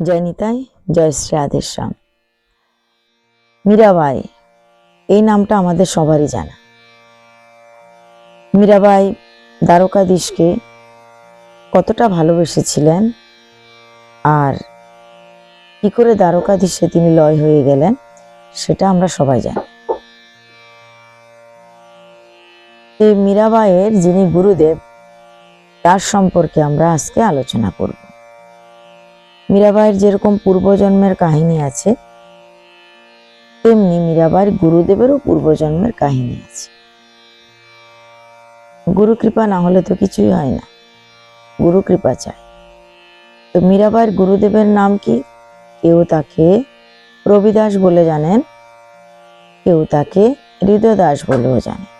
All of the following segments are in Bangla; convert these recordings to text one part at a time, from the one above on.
জয় নিতাই, জয় শ্রী আদেশ্যাম মীরাবাই, এই নামটা আমাদের সবারই জানা। মীরাবাই দ্বারকাধীশকে কতটা ভালোবেসেছিলেন আর কি করে দ্বারকাধীশে তিনি লয় হয়ে গেলেন, সেটা আমরা সবাই জানি। এই মীরাবাইয়ের যিনি গুরুদেব, তার সম্পর্কে আমরা আজকে আলোচনা করব। মীরাবাইয়ের যেরকম পূর্বজন্মের কাহিনী আছে, তেমনি মীরাবাইয়ের গুরুদেবেরও পূর্বজন্মের কাহিনী আছে। গুরু কৃপা না হলে তো কিছুই হয় না। গুরু কৃপা চাই। তো মীরাবাইয়ের গুরুদেবের নাম কি? কেউ তাকে রবিদাস বলে জানেন, কেউ তাকে হৃদয়দাস বলেও জানেন।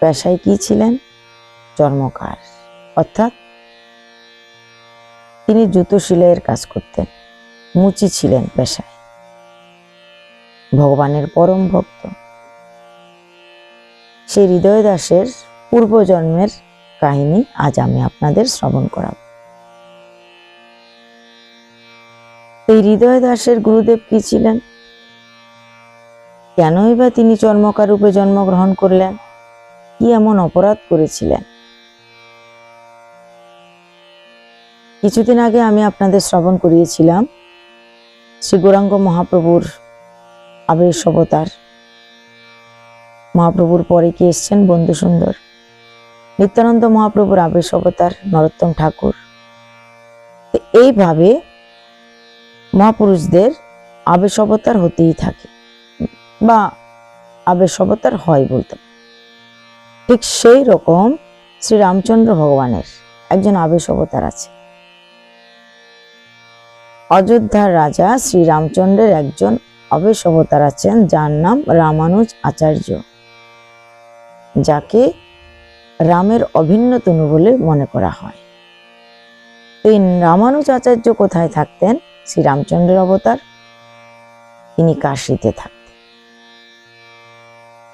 পেশায় কি ছিলেন? চর্মকার অর্থাৎ তিনি জুতো সেলাইয়ের কাজ করতেন, মুচি ছিলেন পেশায়। ভগবানের পরম ভক্ত। সেই হৃদয় দাসের পূর্বজন্মের কাহিনী আজ আমি আপনাদের শ্রবণ করাব। এই হৃদয় দাসের গুরুদেব কি ছিলেন? কেনই বা তিনি চর্মকার রূপে জন্মগ্রহণ করলেন? কি এমন অপরাধ করেছিলেন? কিছুদিন আগে আমি আপনাদের শ্রবণ করিয়েছিলাম শ্রী গৌরাঙ্গ মহাপ্রভুর আবেশ অবতার। মহাপ্রভুর পরে কি এসছেন, বন্ধু সুন্দর? নিত্যানন্দ মহাপ্রভুর আবেশ অবতার, নরোত্তম ঠাকুর। এইভাবে মহাপুরুষদের আবেশ অবতার হতেই থাকে বা আবেশ অবতার হয় বলতে ঠিক সেই রকম শ্রী রামচন্দ্র ভগবানের একজন আবেশ অবতার আছে। অযোধ্যার রাজা শ্রী রামচন্দ্রের একজন অবেশ অবতার আছেন, যার নাম রামানুজ আচার্য, যাকে রামের অভিন্ন তনু বলে মনে করা হয়। তো এই রামানুজ আচার্য কোথায় থাকতেন? শ্রী রামচন্দ্রের অবতার। তিনি কাশিতে থাকতেন।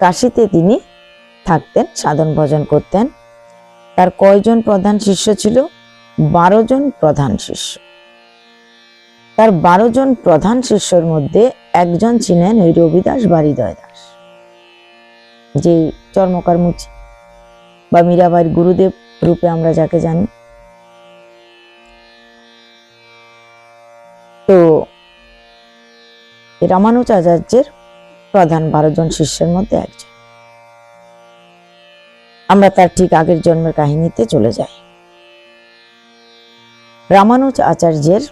কাশিতে তিনি থাকতেন, সাধন ভজন করতেন। তার কয়জন প্রধান শিষ্য ছিল? বারো জন প্রধান শিষ্য। তার বারো জন প্রধান শিষ্যর মধ্যে একজন ছিলেন ওই রবিদাস বা হৃদয় দাস, যে চর্মকার মুচি বা মীরাবাইয়ের গুরুদেব রূপে আমরা যাকে জানি। তো রামানুজ আচার্যের প্রধান বারো জন শিষ্যের মধ্যে একজন। আমরা তার ঠিক আগের জন্মের কাহিনীতে চলে যাই। রামানুজ আচার্যের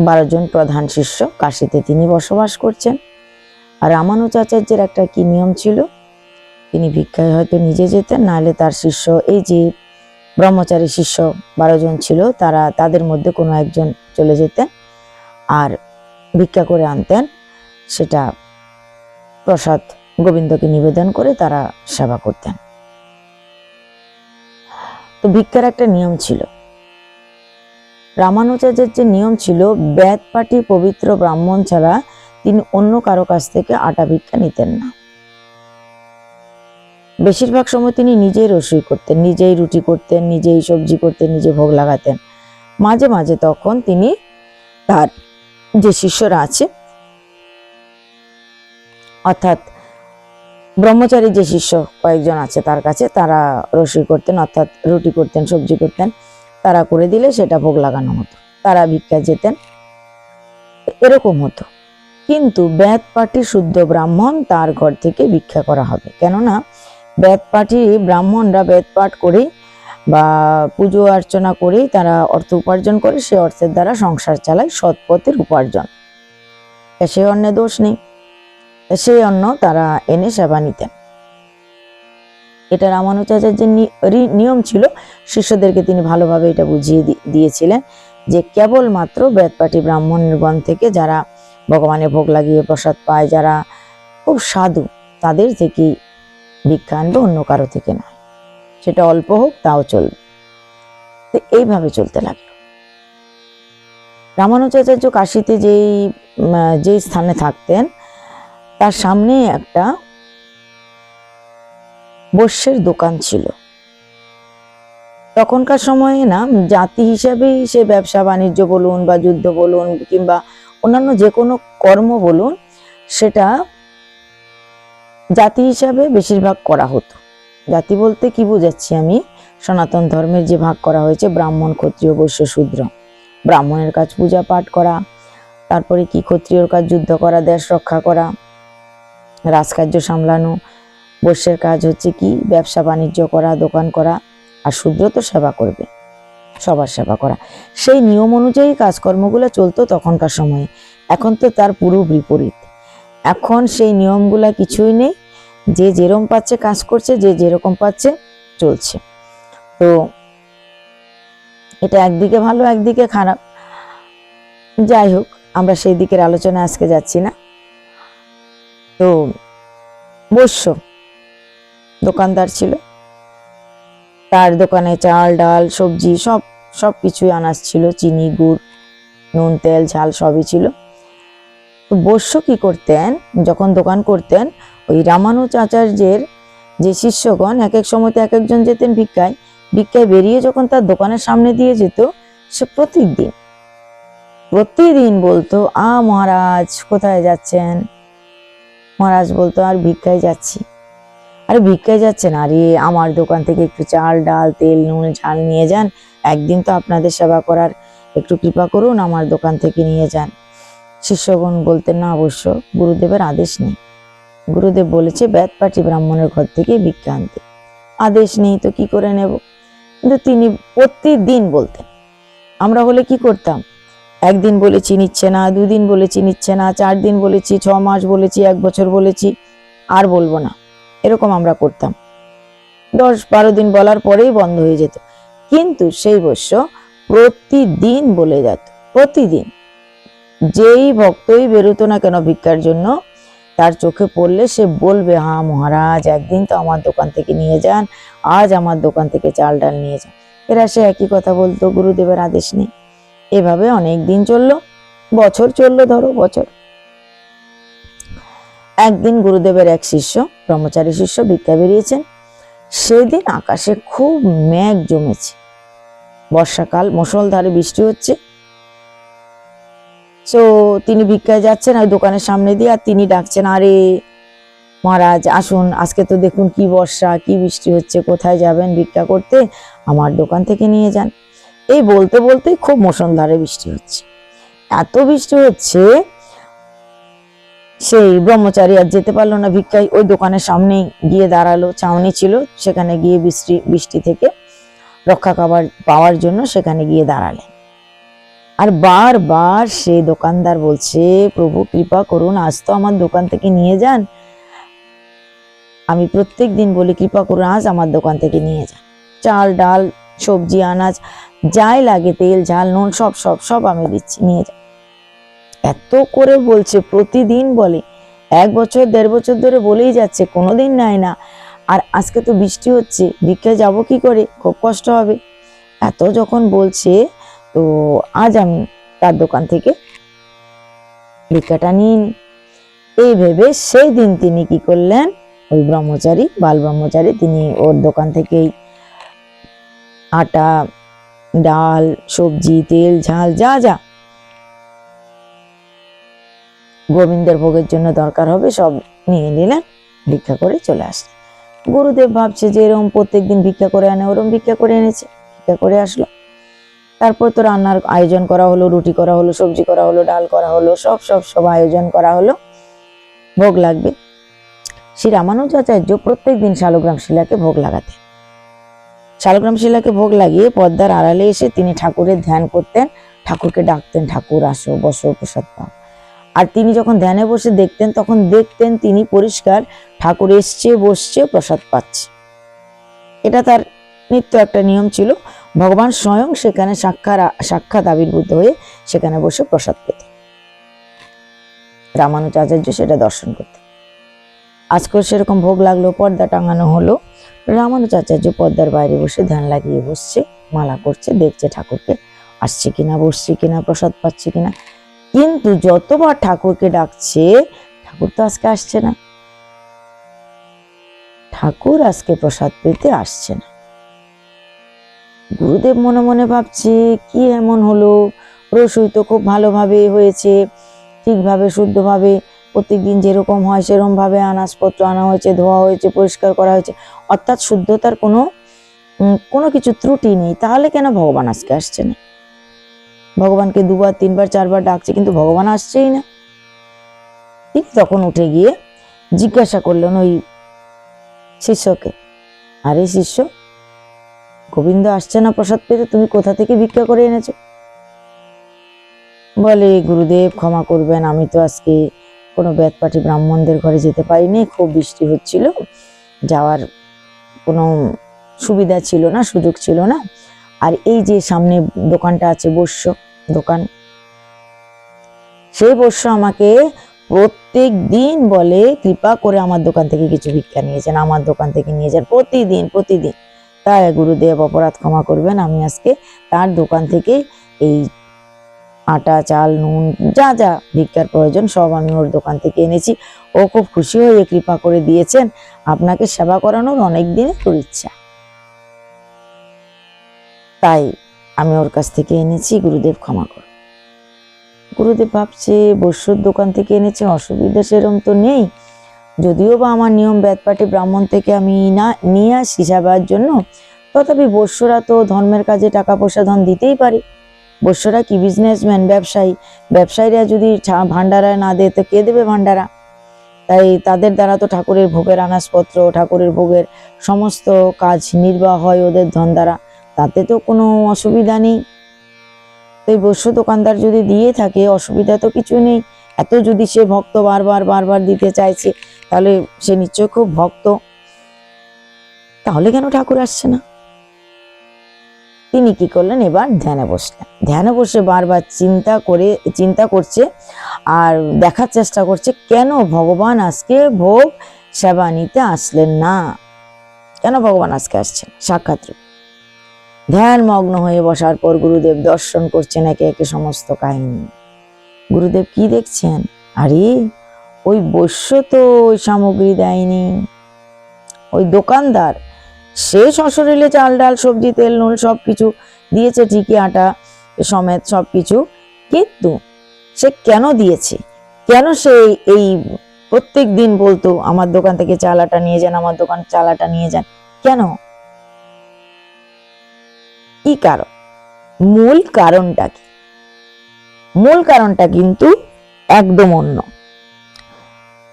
বারো জন প্রধান শিষ্য কাশিতে তিনি বসবাস করছেন। আর রামানুজ আচার্যের একটা কি নিয়ম ছিল? তিনি ভিক্ষায় হয়তো নিজে যেতেন, নাহলে তার শিষ্য, এই যে ব্রহ্মচারী শিষ্য বারো জন ছিল, তারা তাদের মধ্যে কোনো একজন চলে যেতেন আর ভিক্ষা করে আনতেন। সেটা প্রসাদ গোবিন্দকে নিবেদন করে তারা সেবা করতেন। তো ভিক্ষার একটা নিয়ম ছিল। রামানুজাচার্যের যে নিয়ম ছিল বেদ পাটি পবিত্র ব্রাহ্মণ ছাড়া তিনি অন্য কারও কাছ থেকে আটা ভিক্ষা নিতেন না। বেশিরভাগ সময় তিনি নিজেই রসুই করতেন, নিজেই রুটি করতেন, নিজেই সবজি করতেন নিজে ভোগ লাগাতেন। মাঝে মাঝে তখন তিনি তার যে শিষ্যরা আছে, অর্থাৎ ব্রহ্মচারী যে শিষ্য কয়েকজন আছে তার কাছে তারা রসুই করতেন, অর্থাৎ রুটি করতেন, সবজি করতেন। তারা করে দিলে সেটা ভোগ লাগানো হতো। তারা ভিক্ষা যেতেন, এরকম হতো। কিন্তু বেদ পাটি শুদ্ধ ব্রাহ্মণ তার ঘর থেকে ভিক্ষা করা হবে। কেননা বেদ পাটি ব্রাহ্মণরা বেদ পাঠ করেই বা পুজো অর্চনা করেই তারা অর্থ উপার্জন করে, সে অর্থের দ্বারা সংসার চালায়, সৎ পথের উপার্জন। সে অন্নে দোষ নেই। তা সেই অন্ন তারা এনে সেবা নিতেন। এটা রামানুজাচার্যের নি- রি- নিয়ম ছিল, শিষ্যদেরকে তিনি ভালোভাবে এটা বুঝিয়ে দিয়েছিলেন যে কেবলমাত্র বেদপাটি ব্রাহ্মণগণ থেকে যারা ভগবানের ভোগ লাগিয়ে প্রসাদ পায়, যারা খুব সাধু, তাদের থেকেই ভিক্ষা আনবে, অন্য কারও থেকে নয়। সেটা অল্প হোক, তাও চলবে। তো এইভাবে চলতে লাগল। রামানুজাচার্য কাশিতে যেই যেই স্থানে থাকতেন, তার সামনে একটা বস্যের দোকান ছিল। তখনকার সময়ে না, জাতি হিসাবেই সে ব্যবসা বাণিজ্য বলুন বা যুদ্ধ বলুন কিংবা অন্যান্য যে কোনো কর্ম বলুন, সেটা জাতি হিসাবে বেশিরভাগ করা হতো। জাতি বলতে কি বুঝাচ্ছি আমি? সনাতন ধর্মের যে ভাগ করা হয়েছে, ব্রাহ্মণ, ক্ষত্রিয়, বৈশ্য, শূদ্র। ব্রাহ্মণের কাজ পূজা পাঠ করা, তারপরে কি ক্ষত্রিয়র কাজ যুদ্ধ করা, দেশ রক্ষা করা, রাজকার্য সামলানো বৈশ্যের কাজ হচ্ছে কি? ব্যবসা, বাণিজ্য করা, দোকান করা আর শূদ্র তো সেবা করবে, সবার সেবা করা। সেই নিয়ম অনুযায়ী কাজকর্মগুলো চলতো তখনকার সময়ে। এখন তো তার পুরো বিপরীত। এখন সেই নিয়মগুলা কিছুই নেই। যে যেরকম পাচ্ছে কাজ করছে, যে যেরকম পাচ্ছে চলছে। তো এটা একদিকে ভালো, একদিকে খারাপ। যাই হোক, আমরা সেই দিকের আলোচনা আজকে যাচ্ছি না। তো বৈশ্য দোকানদার ছিল। তার দোকানে চাল, ডাল, সবজি সব সব কিছুই আনাজ ছিল। চিনি, গুড়, নুন, তেল, ঝাল সবই ছিল। তো বৈশ্য কি করতেন? যখন দোকান করতেন, ওই রামানুজ আচার্যের যে শিষ্যগণ, এক এক সময়তে এক একজন যেতেন ভিক্ষায়। ভিক্ষায় বেরিয়ে যখন তার দোকানের সামনে দিয়ে যেত, সে প্রতিদিন প্রতিদিন বলতো, আ মহারাজ, কোথায় যাচ্ছেন? মহারাজ বলতো, আর ভিক্ষায় যাচ্ছি। আরে ভিক্ষায় যাচ্ছেন? আরে, আমার দোকান থেকে একটু চাল, ডাল, তেল, নুন, ঝাল নিয়ে যান। একদিন তো আপনাদের সেবা করার একটু কৃপা করুন, আমার দোকান থেকে নিয়ে যান। শিষ্যগণ বলতেন, না অবশ্য, গুরুদেবের আদেশ নেই। গুরুদেব বলেছে বেদপাটি ব্রাহ্মণের ঘর থেকে ভিক্ষা আনতে আদেশ নেই তো কি করে নেব? কিন্তু তিনি প্রতিদিন বলতেন, আমরা হলে কি করতাম? একদিন বলেছি নিচ্ছে না, দুদিন বলেছি নিচ্ছে না, চার দিন বলেছি, ছ মাস বলেছি, এক বছর বলেছি, আর বলব না। এরকম আমরা করতাম। দশ বারো দিন বলার পরেই বন্ধ হয়ে যেত। কিন্তু সেই বৈশ্য প্রতিদিন বলে যেত, প্রতিদিন। যেই ভক্তই বেরোতো না কেন ভিক্ষার জন্য, তার চোখে পড়লে সে বলবে হ্যাঁ মহারাজ, একদিন তো আমার দোকান থেকে নিয়ে যান, আজ আমার দোকান থেকে চাল ডাল নিয়ে যান। এরা সে একই কথা বলতো, গুরুদেবের আদেশ নেই। এভাবে অনেক দিন চলল, বছর চলল ধরো, বছর। একদিন গুরুদেবের এক শিষ্য, ব্রহ্মচারী শিষ্য ভিক্ষা বেরিয়েছেন। সেদিন আকাশে খুব মেঘ জমেছে। বর্ষাকাল, মুষলধারে বৃষ্টি হচ্ছে। তো তিনি ভিক্ষায় যাচ্ছেন ওই দোকানের সামনে দিয়ে আর তিনি ডাকছেন, আরে মহারাজ, আসুন, আজকে তো দেখুন কি বর্ষা, কি বৃষ্টি হচ্ছে, কোথায় যাবেন ভিক্ষা করতে? আমার দোকান থেকে নিয়ে যান। এই বলতে বলতেই খুব মুষলধারে বৃষ্টি হচ্ছে। এত বৃষ্টি হচ্ছে সেই ব্রহ্মচারী আর যেতে পারল না ভিক্ষায়। ওই দোকানের সামনেই গিয়ে দাঁড়াল, ছাউনি ছিল। সেখানে গিয়ে বৃষ্টি বৃষ্টি থেকে রক্ষা পাওয়ার পাওয়ার জন্য সেখানে গিয়ে দাঁড়ালেন আর বারবার সেই দোকানদার বলছে, প্রভু, কৃপা করুন, আজ তো আমার দোকান থেকে নিয়ে যান। আমি প্রত্যেক দিন বলি, কৃপা করুন, আজ আমার দোকান থেকে নিয়ে যান। চাল, ডাল, সবজি, আনাজ, যাই লাগে, তেল, ঝাল, নুন, সব সব সব আমি দিচ্ছি, নিয়ে যান। এত করে বলছে, প্রতিদিন বলে। এক বছর, দেড় বছর ধরে বলেই যাচ্ছে, কোনোদিন নেয় না। আর আজকে তো বৃষ্টি হচ্ছে, ভিক্ষায় যাব কি করে? খুব কষ্ট হবে। এত যখন বলছে, তো আজ আমি তার দোকান থেকে ভিক্ষাটা নিয়ে নিই এই ভেবে সেই দিন তিনি কি করলেন? ওই ব্রহ্মচারী বাল ব্রহ্মচারী তিনি ওর দোকান থেকেই আটা, ডাল, সবজি, তেল, ঝাল, যা যা গোবিন্দের ভোগের জন্য দরকার হবে, সব নিয়ে নিলেন ভিক্ষা করে চলে আসলেন গুরুদেব ভাবছে যে এরকম প্রত্যেকদিন ভিক্ষা করে আনে, ওরম ভিক্ষা করে এনেছে, ভিক্ষা করে আসলো। তারপর তো রান্নার আয়োজন করা হলো, রুটি করা হলো, সবজি করা হলো, ডাল করা হলো, সব সব সব আয়োজন করা হলো। ভোগ লাগবে। শ্রী রামানুজাচার্য প্রত্যেক দিন শালগ্রাম শিলাকে ভোগ লাগাতেন। শালগ্রাম শিলাকে ভোগ লাগিয়ে পদ্মার আড়ালে এসে তিনি ঠাকুরের ধ্যান করতেন, ঠাকুরকে ডাকতেন, ঠাকুর আসো, বসো, প্রসাদ পাও। আর তিনি যখন ধ্যানে বসে দেখতেন, তখন দেখতেন তিনি পরিষ্কার, ঠাকুর এসছে, বসছে, প্রসাদ পাচ্ছে। এটা তার নিত্য একটা নিয়ম ছিল। ভগবান স্বয়ং সেখানে সাক্ষাৎ সাক্ষাৎ আবির্ভূত হয়ে সেখানে বসে প্রসাদ পেতেন। রামানুজাচার্য সেটা দর্শন করতেন। আজকেও সেরকম ভোগ লাগল, পর্দা টাঙানো হলো। রামানুজাচার্য পর্দার বাইরে বসে ধ্যান লাগিয়ে বসছে, মালা করছে, দেখছে ঠাকুরকে, আসছে কিনা, বসছে কিনা, প্রসাদ পাচ্ছে কিনা। কিন্তু যতবার ঠাকুরকে ডাকছে, ঠাকুর তো আজকে আসছে না। ঠাকুর আজকে প্রসাদ পেতে আসছে না। গুরুদেব মনে মনে ভাবছে, কি এমন হলো? রসুই তো খুব ভালোভাবে হয়েছে, ঠিকভাবে, শুদ্ধভাবে। প্রত্যেকদিন যেরকম হয় সেরকম ভাবে আনাজপত্র আনা হয়েছে, ধোয়া হয়েছে, পরিষ্কার করা হয়েছে। অর্থাৎ শুদ্ধতার কোনো কোনো কিছু ত্রুটি নেই। তাহলে কেন ভগবান আজকে আসছে না? ভগবানকে দুবার, তিনবার, চারবার ডাকছে, কিন্তু ভগবান আসছেই না। তিনি তখন উঠে গিয়ে জিজ্ঞাসা করলেন ওই শিষ্যকে, আরে শিষ্য, গোবিন্দ আসছে না প্রসাদ পেতে, তুমি কোথা থেকে ভিক্ষা করে এনেছো? বলে, গুরুদেব, ক্ষমা করবেন, আমি তো আজকে কোনো বেদপাটি ব্রাহ্মণদের ঘরে যেতে পারিনি, খুব বৃষ্টি হচ্ছিল, যাওয়ার কোনো সুবিধা ছিল না, সুযোগ ছিল না। আর এই যে সামনে দোকানটা আছে বস্য দোকান। সেই বস্য আমাকে প্রত্যেক দিন বলে, কৃপা করে আমার দোকান থেকে কিছু ভিক্ষা নিয়ে যান, আমার দোকান থেকে নিয়ে যান, প্রতিদিন প্রতিদিন। তাই গুরুদেব অপরাধ ক্ষমা করবেন। আমি আজকে তার দোকান থেকে এই আটা, চাল, নুন, যা যা ভিক্ষার প্রয়োজন সব আমি ওর দোকান থেকে এনেছি। ও খুব খুশি হয়ে কৃপা করে দিয়েছেন। আপনাকে সেবা করানোর অনেক দিনের তোর ইচ্ছা তাই আমি ওর কাছ থেকে এনেছি, গুরুদেব ক্ষমা করুন গুরুদেব ভাবছে, বস্যর দোকান থেকে এনেছে, অসুবিধা সেরম তো নেই। যদিও বা আমার নিয়ম ব্যাদপাটি ব্রাহ্মণ থেকে আমি না, নিয়ে আসি সেবার জন্য, তথাপি বস্যরা তো ধর্মের কাজে টাকা পয়সা ধন দিতেই পারে। বস্যরা কি বিজনেসম্যান ব্যবসায়ী? ব্যবসায়ীরা যদি ভান্ডারা না দেয়, তো কে দেবে ভান্ডারা তাই তাদের দ্বারা তো ঠাকুরের ভোগের আনাজপত্র, ঠাকুরের ভোগের সমস্ত কাজ নির্বাহ হয় ওদের ধন দ্বারা। তাতে তো কোনো অসুবিধা নেই। তো এই বস্য দোকানদার যদি দিয়ে থাকে, অসুবিধা তো কিছু নেই। এত যদি সে ভক্ত বারবার বারবার দিতে চাইছে, তাহলে সে নিশ্চয় খুব ভক্ত। তাহলে কেন ঠাকুর আসছে না? তিনি কি করলেন? এবার ধ্যানে বসলেন। ধ্যানে বসে বারবার চিন্তা করে, চিন্তা করছে আর দেখার চেষ্টা করছে, কেন ভগবান আজকে ভোগ সেবা নিতে আসলেন না? কেন ভগবান আজকে আসছেন? সাক্ষাৎ রূপে। ধ্যান মগ্ন হয়ে বসার পর গুরুদেব দর্শন করছেন একে একে সমস্ত কাহিনী। গুরুদেব কি দেখছেন? আরে, ওই বৈশ্য তো ওই সামগ্রী দেয়নি। ওই দোকানদার, সে সশরীরে চাল ডাল, সবজি, তেল, নুন সব কিছু দিয়েছে, ঠিকই আটা সমেত সব কিছু কিন্তু সে কেন দিয়েছে? কেন সে এই প্রত্যেক দিন বলতো, আমার দোকান থেকে চাল আটা নিয়ে যান, আমার দোকান চাল আটা নিয়ে যান কেন? কি কারণ? মূল কারণটা কি? মূল কারণটা কিন্তু একদম অন্য।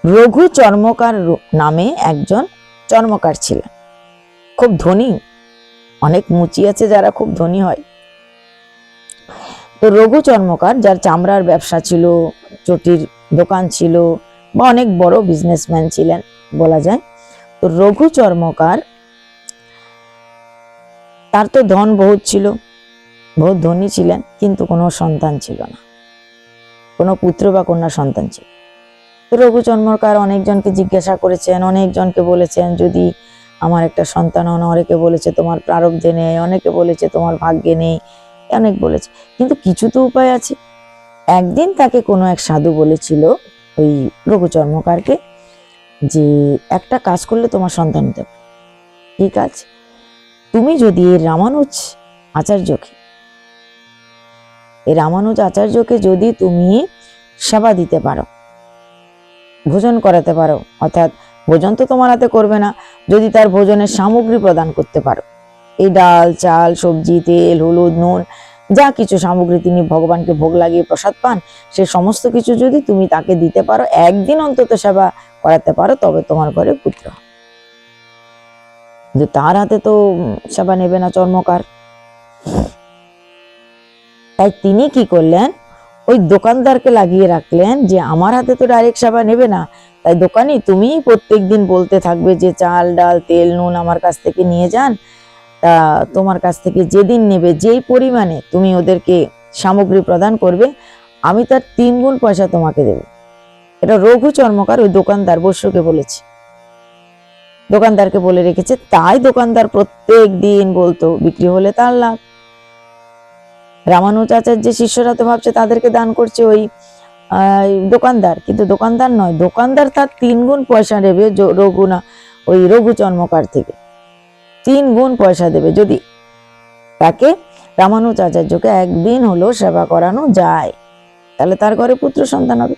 রঘু চর্মকার নামে একজন চর্মকার ছিলেন। খুব ধনী। অনেক মুচি আছে যারা খুব ধনী হয়। তো রঘু চর্মকার, যার চামড়ার ব্যবসা ছিল, চটির দোকান ছিল, বা অনেক বড় বিজনেসম্যান ছিলেন বলা যায়, তো রঘু চর্মকার তার তো ধন বহুত ছিল। বহুত ধনী ছিলেন, কিন্তু কোনো সন্তান ছিল না। কোনো পুত্র বা কন্যা সন্তান ছিল। তো রঘু চর্মকার অনেকজনকে জিজ্ঞাসা করেছেন, অনেকজনকে বলেছেন, যদি আমার একটা সন্তান হন অনেকে বলেছে তোমার প্রারব্ধে নেই, অনেকে বলেছে তোমার ভাগ্যে নেই, অনেক বলেছে। কিন্তু কিছু তো উপায় আছে। একদিন তাকে কোনো এক সাধু বলেছিল ওই রঘু চর্মকারকে যে, একটা কাজ করলে তোমার সন্তান হতে পারে। কি কাজ তুমি যদি এই রামানুজ আচার্যকে, এই রামানুজ আচার্যকে যদি তুমি সেবা দিতে পারো, ভোজন করাতে পারো, অর্থাৎ ভোজন তো তোমার হাতে করবে না, যদি তার ভোজনের সামগ্রী প্রদান করতে পারো, এই ডাল, চাল, সবজি, তেল, হলুদ, নুন, যা কিছু সামগ্রী তিনি ভগবানকে ভোগ লাগিয়ে প্রসাদ পান, সে সমস্ত কিছু যদি তুমি তাকে দিতে পারো, একদিন অন্তত সেবা করাতে পারো, তবে তোমার ঘরে পুত্র হবে। কিন্তু তার হাতে তো সেবা নেবে না চর্মকার। তাই তিনি কি করলেন? ওই দোকানদারকে লাগিয়ে রাখলেন যে আমার হাতে তো ডাইরেক্ট সেবা নেবে না। তাই দোকানি তুমি প্রত্যেক দিন বলতে থাকবে যে চাল, ডাল, তেল, নুন আমার কাছ থেকে নিয়ে যান। তা তোমার কাছ থেকে যেদিন নেবে, যেই পরিমাণে তুমি ওদেরকে সামগ্রী প্রদান করবে, আমি তার তিন গুণ পয়সা তোমাকে দেব। এটা রঘু চর্মকার ওই দোকানদার বসুকে বলেছে। দোকানদারকে বলে রেখেছে, তাই দোকানদার প্রত্যেক দিন বলতো, বিক্রি হলে তার লাভ। রামানুজাচার্য যে শিষ্যরা তো ভাবছে তাদেরকে দান করছে ওই দোকানদার, কিন্তু দোকানদার নয়, দোকানদার তার তিন গুণ পয়সা নেবে জ- রঘু না, ওই রঘু চর্মকার থেকে। তিন গুণ পয়সা দেবে, যদি তাকে রামানুজাচার্যকে একদিন হলো সেবা করানো যায়, তাহলে তার ঘরে পুত্র সন্তান হবে।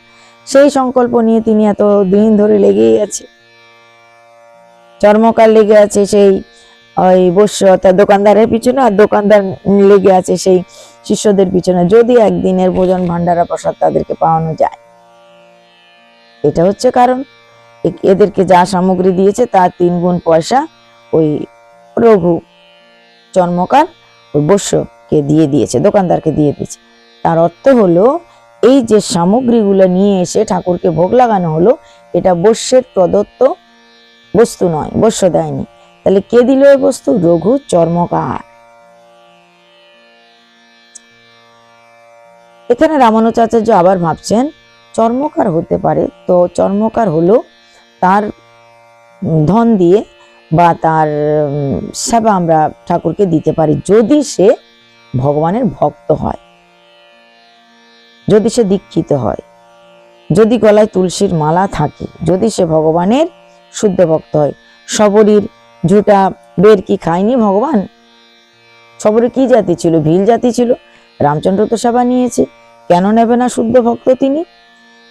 সেই সংকল্প নিয়ে তিনি এত দিন ধরে লেগেই আছে চর্মকার লেগে আছে সেই, ওই বস্য অর্থাৎ দোকানদারের পিছনে আর দোকানদার লেগে আছে সেই শিষ্যদের পিছনে। যদি একদিনের ভোজন ভান্ডারা প্রসাদ তাদেরকে পাওয়ানো যায়। এটা হচ্ছে কারণ। এদেরকে যা সামগ্রী দিয়েছে তার তিন গুণ পয়সা ওই রঘু চর্মকার ওই বস্যকে দিয়ে দিয়েছে, দোকানদারকে দিয়ে দিয়েছে। তার অর্থ হলো, এই যে সামগ্রীগুলো নিয়ে এসে ঠাকুরকে ভোগ লাগানো হলো, এটা বস্যের প্রদত্ত বস্তু নয় বস্য দেয়নি। তাহলে কে দিল এই বস্তু? রঘু চর্মকার। এখানে রামানুজাচার্য আবার ভাবছেন, চর্মকার হতে পারে। তো চর্মকার হলো তার ধন দিয়ে বা তার সেবা আমরা ঠাকুরকে দিতে পারি যদি সে ভগবানের ভক্ত হয়। যদি সে দীক্ষিত হয়। যদি গলায় তুলসীর মালা থাকে। যদি সে ভগবানের শুদ্ধ ভক্ত হয়। সবরীর ঝুটা বের কি খায়নি ভগবান? সবরে কি জাতি ছিল? ভিল জাতি ছিল। রামচন্দ্র তো সেবা নিয়েছে। কেন নেবে না শুদ্ধ ভক্ত তিনি?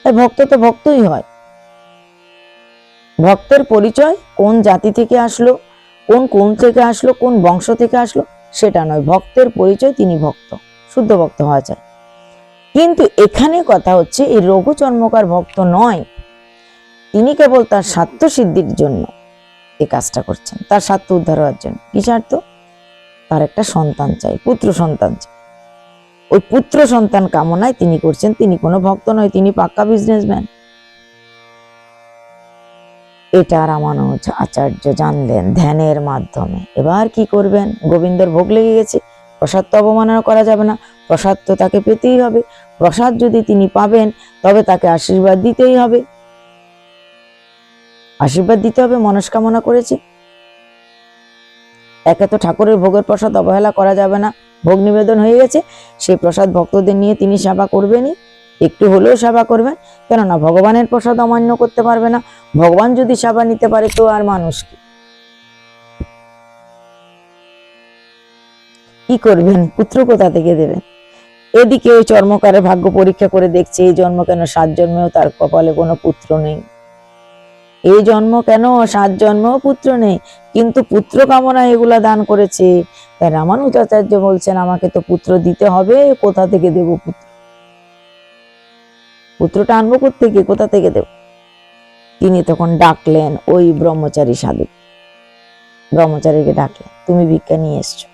তাই ভক্ত তো ভক্তই হয়। ভক্তের পরিচয় কোন জাতি থেকে আসলো, কোন কোন থেকে আসলো, কোন বংশ থেকে আসলো, সেটা নয়। ভক্তের পরিচয় তিনি ভক্ত, শুদ্ধ ভক্ত হওয়া চাই। কিন্তু এখানে কথা হচ্ছে, এই রঘু চর্মকার ভক্ত নয়। তিনি কেবল তার স্বার্থ সিদ্ধির জন্য এই কাজটা করছেন, তার স্বার্থ উদ্ধার হওয়ার জন্য। কি স্বার্থ? তার একটা সন্তান চাই, পুত্র সন্তান চাই। ওই পুত্র সন্তান কামনায় তিনি করছেন, তিনি কোনো ভক্ত নয়, তিনি পাক্কা বিজনেসম্যান এটা রামানুজ আচার্য জানলেন ধ্যানের মাধ্যমে। এবার কি করবেন? গোবিন্দর ভোগ লেগে গেছে, প্রসাদ তো অবমাননা করা যাবে না, প্রসাদ তো তাকে পেতেই হবে। প্রসাদ যদি তিনি পাবেন, তবে তাকে আশীর্বাদ দিতেই হবে। আশীর্বাদ দিতে হবে, মনস্কামনা করেছে। একে তো ঠাকুরের ভোগের প্রসাদ অবহেলা করা যাবে না। ভোগ নিবেদন হয়ে গেছে, সেই প্রসাদ ভক্তদের নিয়ে তিনি সেবা করবেনই। একটু হলেও সেবা করবেন, কেননা ভগবানের প্রসাদ অমান্য করতে পারবে না। ভগবান যদি সেবা নিতে পারে, তো আর মানুষ কি? কি করবেন? পুত্র কোথা থেকে দেবেন? এদিকে ওই চর্মকারের ভাগ্য পরীক্ষা করে দেখছে, এই জন্ম কেন, সাত জন্মেও তার কপালে কোনো পুত্র নেই। এই জন্ম কেন? সাত জন্মেও পুত্র নেই, কিন্তু পুত্র কামনা এগুলা দান করেছে। তাই রামানুজাচার্য বলছেন, আমাকে তো পুত্র দিতে হবে, কোথা থেকে দেব পুত্র? পুত্রটা আনব থেকে কোথা থেকে দেব? তিনি তখন ডাকলেন, ওই ব্রহ্মচারী সাধু, ব্রহ্মচারীকে ডাকলেন তুমি ভিক্ষা নিয়ে এসছো।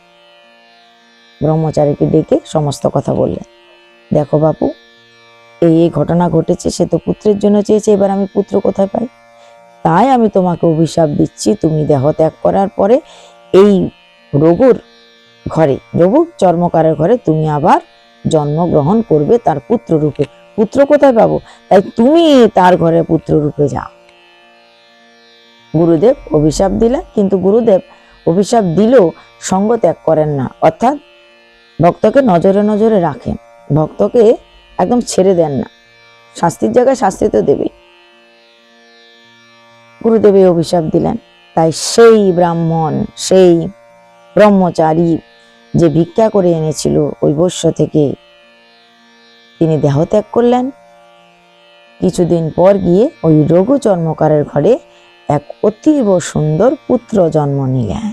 ব্রহ্মচারীকে ডেকে সমস্ত কথা বললেন, দেখো বাপু এই ঘটনা ঘটেছে, সে তো পুত্রের জন্য চেয়েছে, এবার আমি পুত্র কোথায় পাই? তাই আমি তোমাকে অভিশাপ দিচ্ছি। তুমি দেহ ত্যাগ করার পরে এই রঘুর ঘরে রঘু চর্মকারের ঘরে তুমি আবার জন্মগ্রহণ করবে তার পুত্র রূপে। পুত্র কোথায় পাবো? তাই তুমি তার ঘরে পুত্র রূপে যাও। গুরুদেব অভিশাপ দিলেন, কিন্তু গুরুদেব অভিশাপ দিলেও সঙ্গ ত্যাগ করেন না। অর্থাৎ ভক্তকে নজরে নজরে রাখেন। ভক্তকে একদম ছেড়ে দেন না। শাস্তির জায়গায় শাস্তি তো দেবেই। গুরুদেব অভিশাপ দিলেন। তাই সেই ব্রাহ্মণ, সেই ব্রহ্মচারী যে ভিক্ষা করে এনেছিল ওই বৈশ্য থেকে তিনি দেহত্যাগ করলেন। কিছুদিন পর গিয়ে ওই রঘু চর্মকারের ঘরে এক অতীব সুন্দর পুত্র জন্ম নিলেন।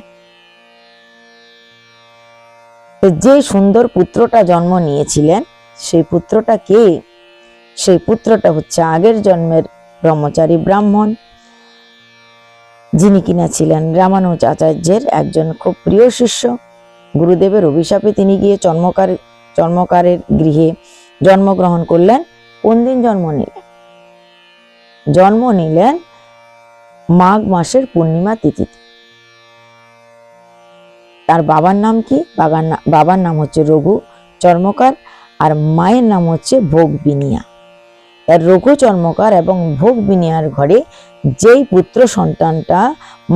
যে সুন্দর পুত্রটা জন্ম নিয়েছিলেন, সেই পুত্রটা কে? সেই পুত্রটা হচ্ছে আগের জন্মের ব্রহ্মচারী ব্রাহ্মণ। যিনি কিনা ছিলেন রামানুজ আচার্যের একজন খুব প্রিয় শিষ্য। গুরুদেবের অভিশাপে তিনি গিয়ে চর্মকার, চর্মকারের গৃহে জন্মগ্রহণ করলেন কোন দিন জন্ম নিলেন? জন্ম নিলেন মাঘ মাসের পূর্ণিমা তিথিতে। তার বাবার নাম কি? বাবার বাবার নাম হচ্ছে রঘু চর্মকার আর মায়ের নাম হচ্ছে ভোগ বিনিয়া তার রঘু চর্মকার এবং ভোগ বিনিয়ার ঘরে যেই পুত্র সন্তানটা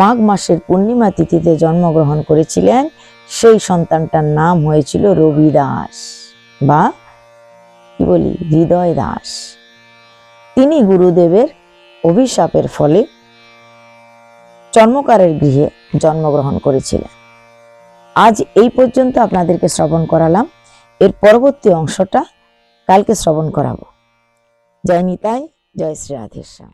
মাঘ মাসের পূর্ণিমা তিথিতে জন্মগ্রহণ করেছিলেন, সেই সন্তানটার নাম হয়েছিল রবি দাস বা কি বলি হৃদয় দাস তিনি গুরুদেবের অভিশাপের ফলে চর্মকারের গৃহে জন্মগ্রহণ করেছিলেন। আজ এই পর্যন্ত আপনাদেরকে শ্রবণ করালাম। এর পরবর্তী অংশটা কালকে শ্রবণ করাবো। জয় নিতাই, জয় শ্রী রাধেশ্যাম।